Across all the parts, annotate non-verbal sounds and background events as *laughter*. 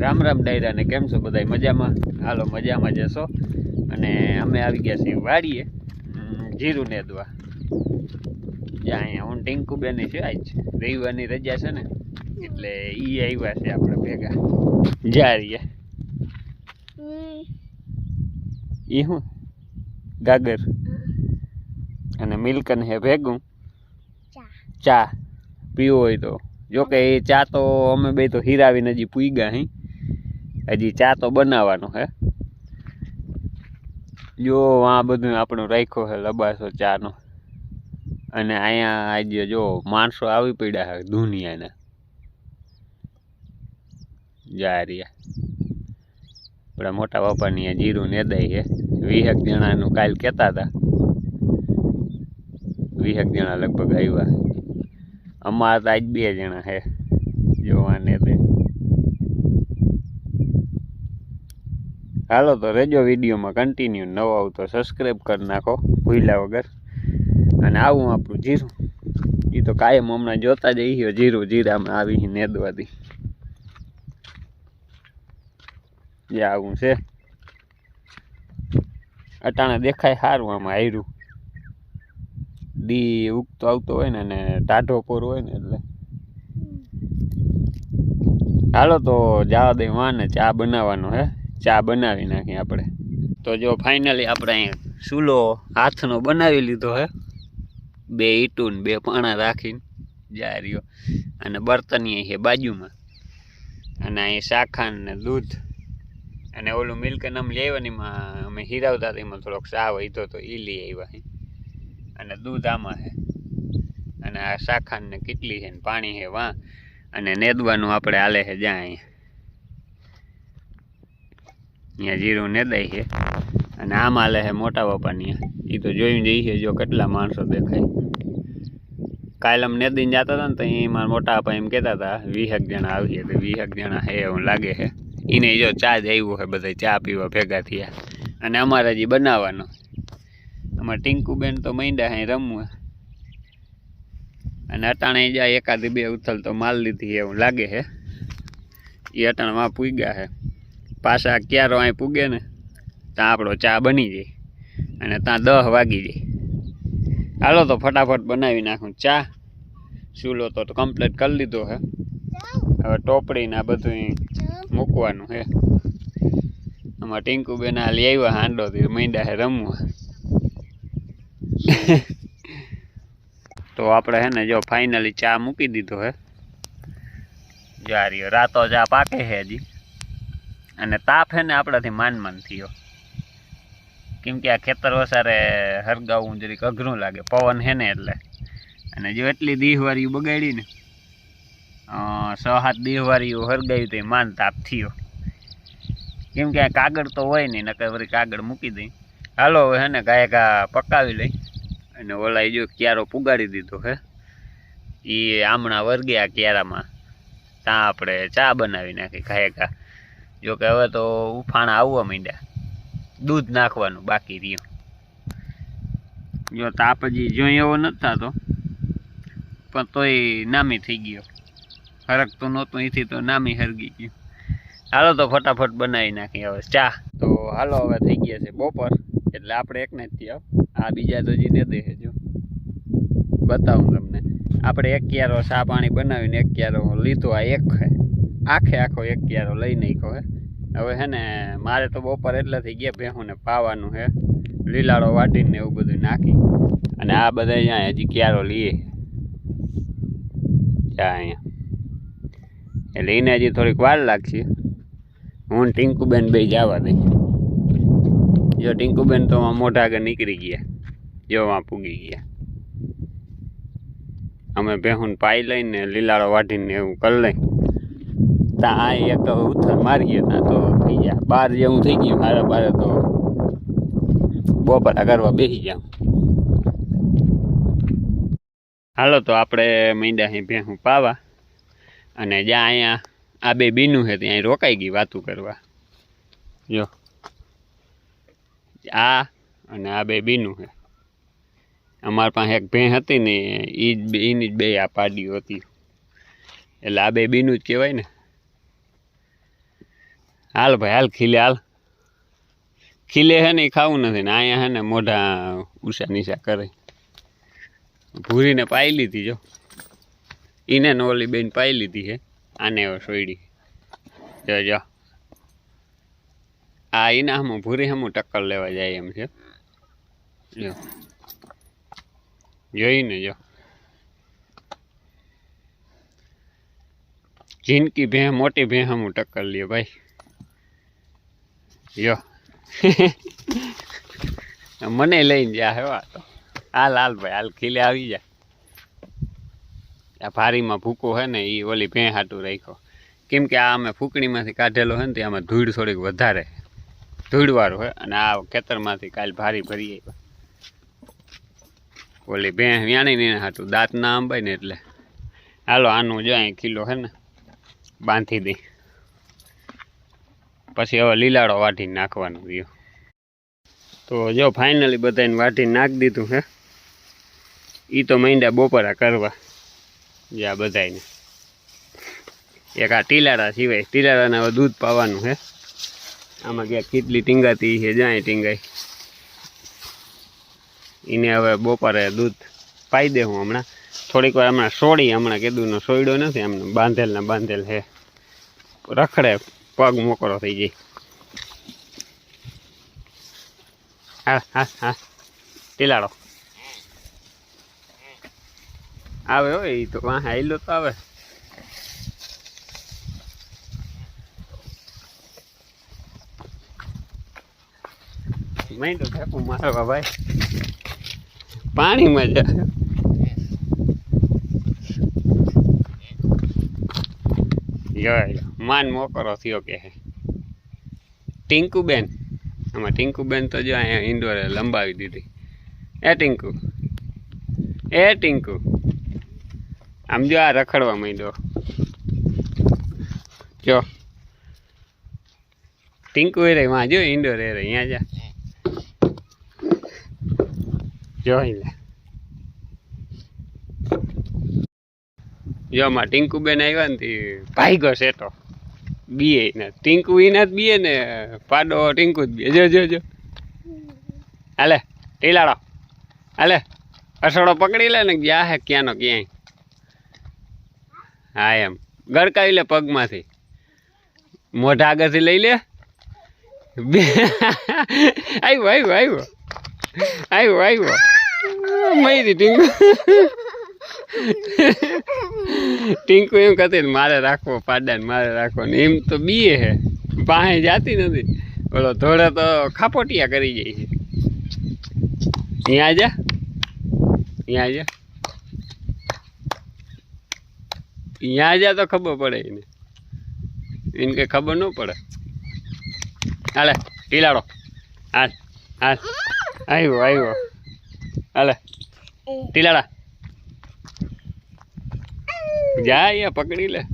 રામ રામ ડાયરા ને કેમ છો બધા મજામાં? હાલો મજામાં જશો. અને અમે આવી ગયા છીએ વાડીએ જીરું નેદવા જ્યાં અહીંયા હું ટીંકુ બેન છે આજ રવિવારની રજા છે ને એટલે ઈ આવ્યા છે આપણે ભેગા. જારીએ ઈ હું? ગાગર. અને મિલ્કન હે ભેગું? ચા. પીવો હોય તો. જો કે એ ચા તો અમે બે તો હીરાવીને હજી પૂગ્યા હી. હજી ચા તો બનાવવાનો હે. જો આ બધું આપણું રાખ્યો છે લબાસો ચાનો. અને અહીંયા આજે જો માણસો આવી પડ્યા છે દુનિયાના. જારિયા આપણા મોટા બાપાની અહીંયા જીરું નેદાય છે વીસેક જણાનું કાલ કહેતા હતા. વીસેક જણા લગભગ આવ્યા. અમારા તો આજ બે જણા છે જોવાને તે. હાલો, તો રેજો વિડીયોમાં કન્ટિન્યુ નવો આવતો સબસ્ક્રાઈબ કરી નાખો, ભૂલ્યા વગર. અને આવું આપણું જીરું. એ તો કાયમ હમણાં જોતા જ ગયો જીરું જીરામાં આવી નેદવાથી. જે આવું છે. અટાણે દેખાય સારું આમાં હાયરું દી ઉગતો આવતો હોય ને, અને ટાઢો પોર હોય ને એટલે. હાલો, તો જવા દઈ વાને, ચા બનાવવાનો હે. ચા બનાવી નાખી આપણે. તો જો ફાઇનલી આપણે અહીં ચૂલો હાથનો બનાવી લીધો હે. બે ઈટું ને બે પાણા રાખીને જારીઓ અને બર્તની છે બાજુમાં. અને અહીં શાખાન ને દૂધ. અને ઓલું મિલ્ક નામ લેવાનીમાં અમે હીરાવતા એમાં થોડોક ચા વહીતો તો એ લઈ આવ્યા અને દૂધ આમાં છે અને આ શાખાન ને કેટલી છે ને પાણી છે વાં અને નેદવાનું આપણે હાલે છે જ્યાં અહીંયા. અહીંયા જીરું નેદાય છે. અને આ હાલે છે મોટા બાપાની એ તો જોઈને જઈ છે, જો કેટલા માણસો દેખાય. કાલ અમે નેદીને જતા હતા ને તો અહીં મારા મોટા બાપા એમ કહેતા હતા વીસેક જણા આવીએ. તો વીસેક જણા હે એવું લાગે છે. એને જો ચા જ આવ્યું છે બધા ચા પીવા ભેગા થયા. અને અમારે હજી બનાવવાનો. અમારે ટીંકુબેન તો મૈંડા અહીં રમવા. અને અટાણે જાય એકાદી બે ઉથલ તો માલ લીધી એવું લાગે છે. એ અટાણમાં પૂગ્યા છે. પાછા ક્યારો અહીં પૂગે ને, ત્યાં આપણો ચા બની જાય અને ત્યાં દહ વાગી જાય. હાલો તો ફટાફટ બનાવી નાખું ચા. ચૂલો તો કમ્પ્લીટ કરી લીધો હે. હવે ટોપડીને આ બધું મૂકવાનું હે. આમાં ટીંકુ બેન આ લઈ આવ્યા હાંડોથી માંડ્યા હે રમવા. તો આપણે હે ને જો ફાઇનલી ચા મૂકી દીધો હે. જારીઓ રાતો ચા પાકે હે હજી. અને તાપ હે ને આપણાથી માન થયો. કેમ કે આ ખેતર વસારે હરગાવવું જરીક અઘરું લાગે, પવન હે ને એટલે. અને જો એટલી દીહવારી બગાડી ને છ સાત હરગાવી તો માન તાપ થયો. કેમ કે કાગળ તો હોય નહીં, નકર વળી કાગળ મૂકી દઈ. હાલો હવે હે ને ગાય ગા પકાવી લઈ. અને ઓલા જો ક્યારો પુગાડી દીધો હે એ આમણા વર્ગ્યા ક્યારામાં ત્યાં આપણે ચા બનાવી નાખી ઘા જો કે હવે તો ઉફાણા આવવા માંડ્યા. દૂધ નાખવાનું બાકી રહ્યું. જો તાપ હજી જોઈ એવો નથી થતો, પણ તોય નામી થઈ ગયો. હરકતું નહોતું, એથી તો નામી હરગી ગયું. હાલો તો ફટાફટ બનાવી નાખી હવે ચા. તો હાલો હવે થઈ ગયા છે બપોર, એટલે આપણે એક ને જ થયા. આ બીજા તો હજી દે જો. બતાવું તમને. આપણે એક ક્યારો ચા પાણી બનાવીને એક ક્યારો લીધો, આ એક છે આખે આખો એક ક્યારો લઈ નાખ્યો હે. હવે હે ને, મારે તો બપોર એટલેથી ગયા ભેહુંને પાવાનું હે. લીલાડો વાટીને એવું બધું નાખી. અને આ બધા અહીંયા હજી ક્યારો લઈએ ચા અહીંયા. એટલે એને હજી થોડીક વાર લાગશે. હું ટીંકુબેન બે જવા દઈ. જો ટીંકુબેન તો મોઢા આગળ નીકળી ગયા. જોવા પૂગી ગયા. અમે ભેહું પાઈ લઈને લીલાડો વાટીને એવું કરી લઈ. ત્યાં આ એક ઉથલ મારીએ ત્યાં તો થઈ ગયા. બાર જેવું થઈ ગયું મારે બારે તો બપોરા કરવા બેસી ગયા. હાલો તો આપણે મીંડા અહીં ભેહું પાવા અને જ્યાં અહીંયા આ બે બીનું છે ત્યાં રોકાઈ ગઈ વાતું કરવા. જો. આ અને આ બે બીનું છે. અમારા પાસે એક ભેં હતી ને એ જ એની જ બે આ પાડીઓ હતી. એટલે આ બે બીનું જ કહેવાય ને. હાલ ભાઈ, હાલ ખીલે હાલ. ખીલે હે ને ખાવું નથી ને, અહીંયા હે ને મોઢા ઉષા નિશા કરે. ભૂરીને પાઈ લીધી જો. એને ને ઓલી બેન પાઈ લીધી છે આને હવે સોયડી. જો જો. આ એના હમું, ભૂરી હમું ટક્કર લેવા જાય એમ છે. જો. જોઈને જો. જિંદગી ભે, મોટી ભે હમું ટક્કર લે ભાઈ. જો *laughs* મને લઈને જા હે આ તો હાલ હાલ ભાઈ, હાલ ખીલે આવી જા. આ ભારીમાં ભૂકો હે ને એ ઓલી ભેં હાટું રાખ્યો. કેમ કે આ અમે ફૂકણીમાંથી કાઢેલો હે ને તે આમાં ધૂળ થોડીક વધારે. ધૂળવાળું હોય અને આ ખેતરમાંથી કાલ ભારી ભરી આવ્યા ઓલી ભેં વ્યાણી ને હાટું. દાંત ના આંબાય ને એટલે. હાલો, આનું જો અહીં કિલો હે ને, બાંધી દઈ. પછી હવે લીલાડો વાટીને નાખવાનું રહ્યો. તો જો ફાઇનલી બધાને વાટીને નાખી દીધું હે. એ તો માંડ્યા બપોરા કરવા. જે આ બધાને એક આ ટીલાડા સિવાય. ટીલાડાને હવે દૂધ પાવાનું હે. આમાં ક્યાંક કેટલી ટીંગાતી છે જાય ટીંગાઈ એને હવે બપોરે દૂધ પાઈ દે હું હમણાં. થોડીક વાર હમણાં સોડી હમણાં કીધું સોયડો નથી એમને બાંધેલ ને બાંધેલ હે. રખડે પગ મોકરો થઈ જાય હા હા હા ટીલાડો આવે હોય એ તો વાહ આયલો તો આવે માંડો ફેંકું મારવા ભાઈ પાણીમાં જાય જોઈ માન મોકરો થયો કે હે. ટિંકુ બેન આમાં ટિંકુ બેન તો જો અહીંયા ઇન્ડોરે લંબાવી દીધી. એ ટિંકુ એ ટિંકુ. આમ જો આ રખડવા માંડ્યો. જો. ટિંકુ એ રહી માં જો ઇન્ડોર એ રે અહીંયા જા. જોઈ લે જો માં ટિંકુ બેન આવ્યા ને ભાઈ ગયો સેટો બીએ ને, ટીંકુ એના જ બીએ ને, પાડો ટીંકુ જ બીએ. જો જો જો. હાલે, ટીલાડો. હાલે અસડો પકડી લે ને, ગયા હે ક્યાંનો ક્યાંય. હા, એમ. ગડકાવી લે પગમાંથી. મોઢા આગળથી લઈ લે. બે. આવ્યો આવ્યો આવ્યો આવ્યો આવ્યો મયરી ટીંકુ. *laughs* ટીંકુ એમ કહેતી મારે રાખવો પાડાને મારે રાખવો ને. એમ તો બીએ હે. પાસે જાતી નથી. ઓલો ધોળે તો ખાપોટિયા કરી જાય છે. અહીંયા જા અહીંયા જા અહીંયા જા તો ખબર પડે એને. એને કંઈ ખબર ન પડે. હાલે ટીલાડો હાલ હાલ. આવ્યો આવ્યો. હાલે. ટીલાડા જા અહીંયા પકડી લે.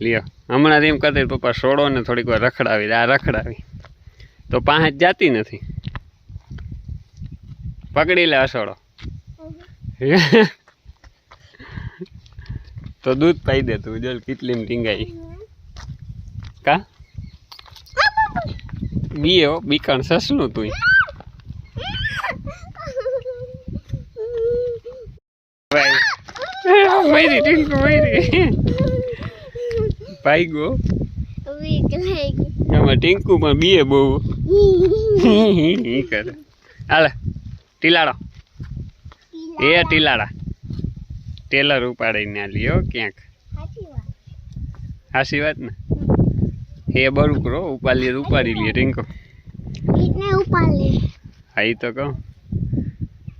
લ્યો. હમણાં એમ કરતી પપ્પા સોડો ને થોડીક વાર રખડાવી આ રખડાવી. તો પાંચ જાતી નથી. પકડી લે અસોડો તો દૂધ પાઈ દે તું જો કેટલી ટીંગાઈ. કા? હો બીકણ સસલું તું. *laughs* મયરી ટીંકુ મયરી ભાઈ ગો આમાં ટીંકુ પણ બીએ બહુ કરે હાલે ટીલાડો એ ટીલાડા ટેલર ઉપાડીને લ્યો ક્યાંક હાસી વાત ને એ બરું કરો ઉપાડી ઉપાડી લે ટીંકો હા એ તો કહું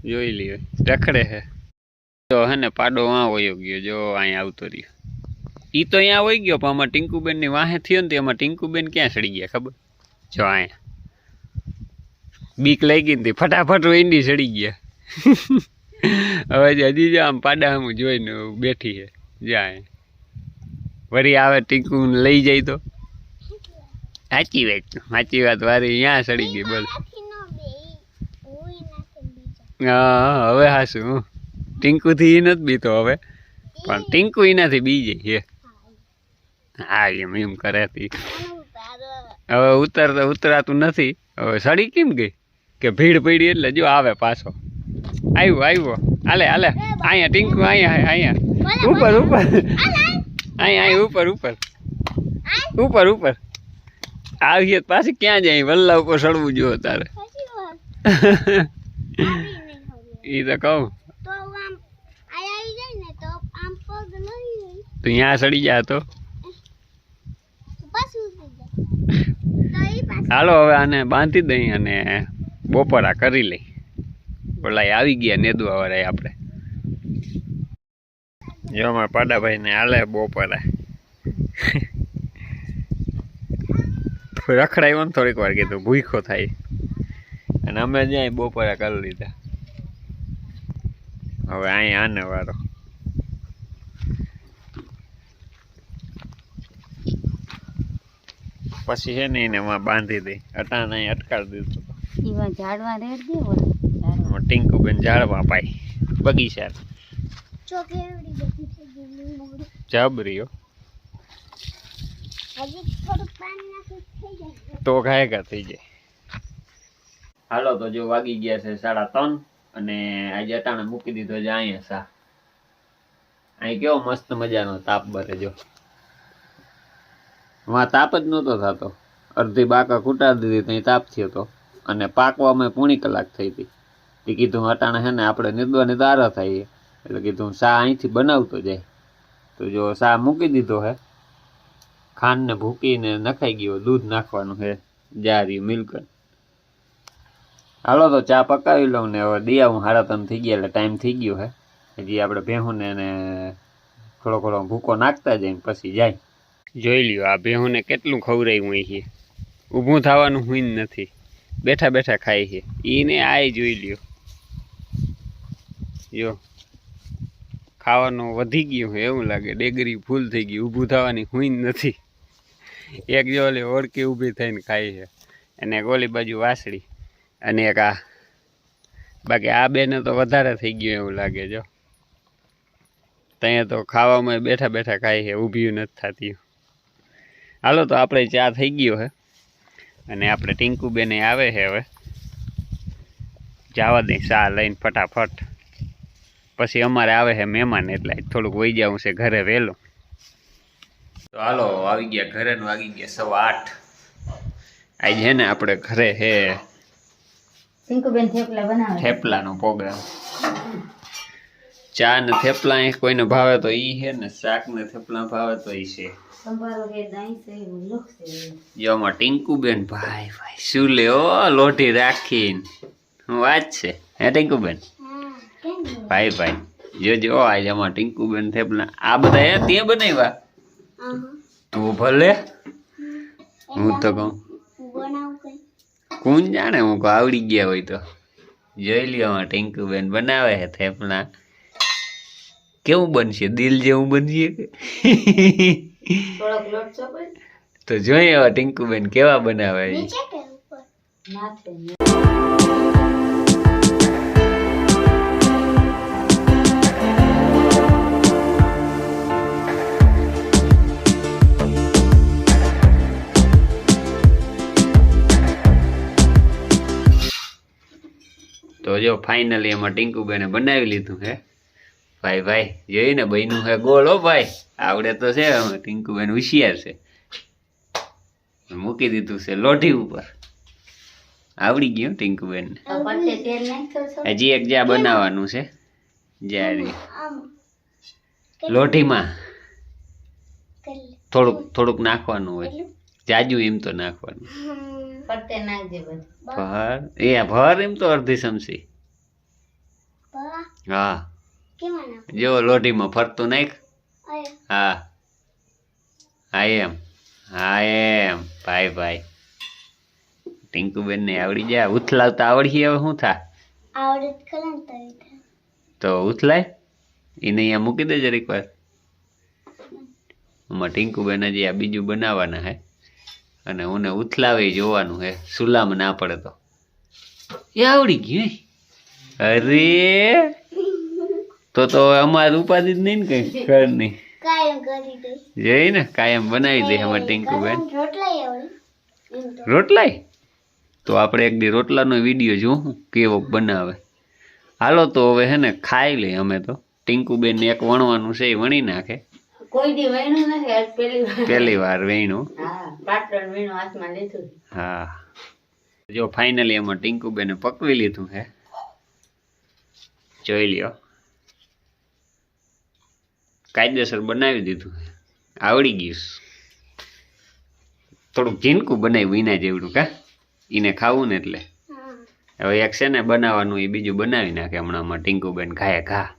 જોઈ લ્યો રખડે હે તો હે ને પાડો વાં વયો ગયો જો અહીંયા આવતો રહ્યો. એ તો અહીંયા વહી ગયો પણ આમાં ટિંકુબેનની વાહે થયો ને એમાં ટિંકુબેન ક્યાં સડી ગયા ખબર? જો અહીંયા. બીક લઈ ગઈ ને ફટાફટ ઈંડી સડી ગયા. હવે હજી જો આમ પાડા આમ જોઈને બેઠી છે. જાય વળી આવે ટીંકુ લઈ જાય તો. સાચી વાત સાચી વાત વારી અહીંયા સડી ગઈ બોલ. હા હવે હાસું હું. ટીંકુથી એ નથી બીતો હવે. પણ ટીંકુ એનાથી બી જઈએ હા. એમ એમ કરે હવે ઉતરતા ઉતરાતું નથી. હવે સડી કેમ ગઈ? કે ભીડ પડી એટલે જો આવે પાછો. આવ્યો આવ્યો હાલે હાલે. અહીંયા ટીંકુ અહીંયા અહીંયા. ઉપર ઉપર. અહીંયા અહીંયા ઉપર ઉપર. ઉપર ઉપર. આવીએ પાછી ક્યાં જાય? વલ્લા ઉપર સડવું જોયો તારે. એ *laughs* તો કહું તો આમ આ આવી જાય ને તો આમ પગ લઈ લઈ તું ત્યાં સડી જા તો. હાલો હવે આને બાંધી દઈ અને બપોરા કરી લઈ. ઓલા આવી ગયા નેદવા વાળા આપણે. જો અમારા પાડાભાઈ ને હાલે બપોરા. રખડાયો ને થોડીક વાર કીધું ભૂખો થાય. અને અમે જ્યાં બપોરા કરી લીધા. હવે અહીંયા આને વારો. પછી છે ને એને એમાં બાંધી દઈ અટાણે અહીં અટકાડી દીધું એવા ઝાડવા રેડ દે. એમાં ટીંકુબેન ઝાડવા પાય. બગીચા જબરીઓ તો ઘાયગા થઈ જાય. હાલો તો જો વાગી ગયા છે સાડા ત્રણ અને આજે અટાણે મૂકી દીધો છે અહીંયા સા. અહીં કેવો મસ્ત મજાનો તાપ બરે જો. માં તાપ જ નહોતો થતો. અડધી બાકા કૂટાડી દીધી ત્યાં તાપ થયો હતો અને પાકવામાં પૂણી કલાક થઈ હતી. એ કીધું, અટાણે હે ને, આપણે નિદવાની દારા થાય એટલે કીધું સા અહીંથી બનાવતો જાય. તો જો સા મૂકી દીધો હે, ખાંડને ભૂકીને નખાઈ ગયો, દૂધ નાખવાનું છે જારી મિલ્ક હાલો તો ચા પકાવી લઉં ને, હવે દિયા હું હારા ત્રણ થઈ ગયા, એટલે ટાઈમ થઈ ગયો હે. હજી આપણે ભેહુંને ને થોડો થોડો ભૂકો નાખતા ને, પછી જાય. જોઈ લ્યો, આ ભેહુંને કેટલું ખવડાવ્યું હોય ઊભું થવાનું હોય નથી. બેઠા બેઠા ખાય છે. એને આય જોઈ લ્યો. જો, ખાવાનું વધી ગયું એવું લાગે. ડેગરી ફૂલ થઈ ગઈ, ઊભું થવાની હુઈ નથી. એક જો ઓલી ઓળકી ઊભી થઈને ખાય છે. અને એક ઓલી બાજુ વાસળી. અને એક આ. બાકી આ બેને તો વધારે થઈ ગયું એવું લાગે, જો. ત્યાં તો ખાવામાં બેઠા બેઠા ખાય છે ઊભી નથી થતી. હાલો તો આપણે ચા થઈ ગયો હે. અને આપણે ટીંકુબેને આવે છે હવે. જવા દઈ ચા લઈને ફટાફટ. પછી અમારે આવે છે મહેમાન એટલે થોડુંક વહી જવું છે ઘરે વહેલું. તો હાલો આવી ગયા ઘરે ને વાગી ગયા સવા આઠ. આજે છે ને આપણે ઘરે હે થેપલાનો પ્રોગ્રામ. ચા ને થેપલા એ કોઈને ભાવે તો ઈ છે ને શાક ને થેપલા ભાવે તો ઈ છે. જો આમાં ભાઈ ભાઈ શું લેવો લોઢી રાખીને. હું વાત છે? હે ટીંકુબેન? બેન ભાઈ? ભાઈ જો આ જમા ટીંકુબેન થેપલા આ બધા એ તે બનાવ્યા? તું ભલે. હું તો કહું. કોણ જાણે હું કહું આવડી ગયા હોય તો. જોઈ લ્યો આમાં ટીંકુબેન બનાવે છે થેપલા. કેવું બનશે? દિલ જેવું બનશે કે? થોડોક લોટ ચોપડ. તો જોઈએ હવે ટિંકુબેન કેવા બનાવે નીચે કે ઉપર? નાખે તો જો ફાઇનલી એમાં ટીંકુબેને બનાવી લીધું હે? ભાઈ ભાઈ જોઈને બહેનું હે ગોળ હો ભાઈ. આવડે તો છે ટીંકુબેન હોશિયાર છે. મૂકી દીધું છે લોઢી ઉપર. આવડી ગયું ટીંકુબેન હજી એક જ્યાં બનાવવાનું છે જ્યારે લોઢીમાં થોડુંક થોડુંક નાખવાનું હોય. જાજુ એમ તો નાખવાનું. ભર એ ભર એમ તો અડધી સમસી હા. કેમાં જો લોઢીમાં ફરતું નાખ. હા. હા એમ. હા એમ. ભાઈ ભાઈ. ટીંકુબેન ને આવડી જાય ઉથલાવતા આવડી હવે શું થા. તો ઉથલાય? એને અહીંયા મૂકી દેજે એક વાર. આમાં ટીંકુબેન હજી આ બીજું બનાવવાના હે. અને હું ઉથલાવી જોવાનું હે. સુલામ ના પડે તો. એ આવડી ગયું અરે! તો તો અમારે ઉપાધિ જ નહીં ને કઈ? *laughs* ઘરની નહીં. કરી ને કાયમ બનાવી દે અમારે ટીંકુબેન રોટલાય તો. આપણે એક દી રોટલાનો વીડિયો જોઉં કેવો બનાવે. હાલો તો હવે હે ને ખાઈ લઈ અમે તો. ટીંકુબેન એક વણવાનું છે એ વણી નાખે. કોઈ દી વહેણું નથી આજ પહેલી વાર. પહેલી વાર વેણું હા પાટણ વીણું હાથમાં લીધું. હા. જો ફાઇનલી એમાં ટીંકુબેને પકવી લીધું હે. જોઈ લ્યો. કાયદેસર બનાવી દીધું. આવડી ગયું. થોડુંક ઝીણકું બનાવ્યું વિના જેવડું કા? એને ખાવું ને એટલે હવે એક છે ને બનાવવાનું એ બીજું બનાવી નાખે હમણાં ટીંકુબેન ખાય ઘા.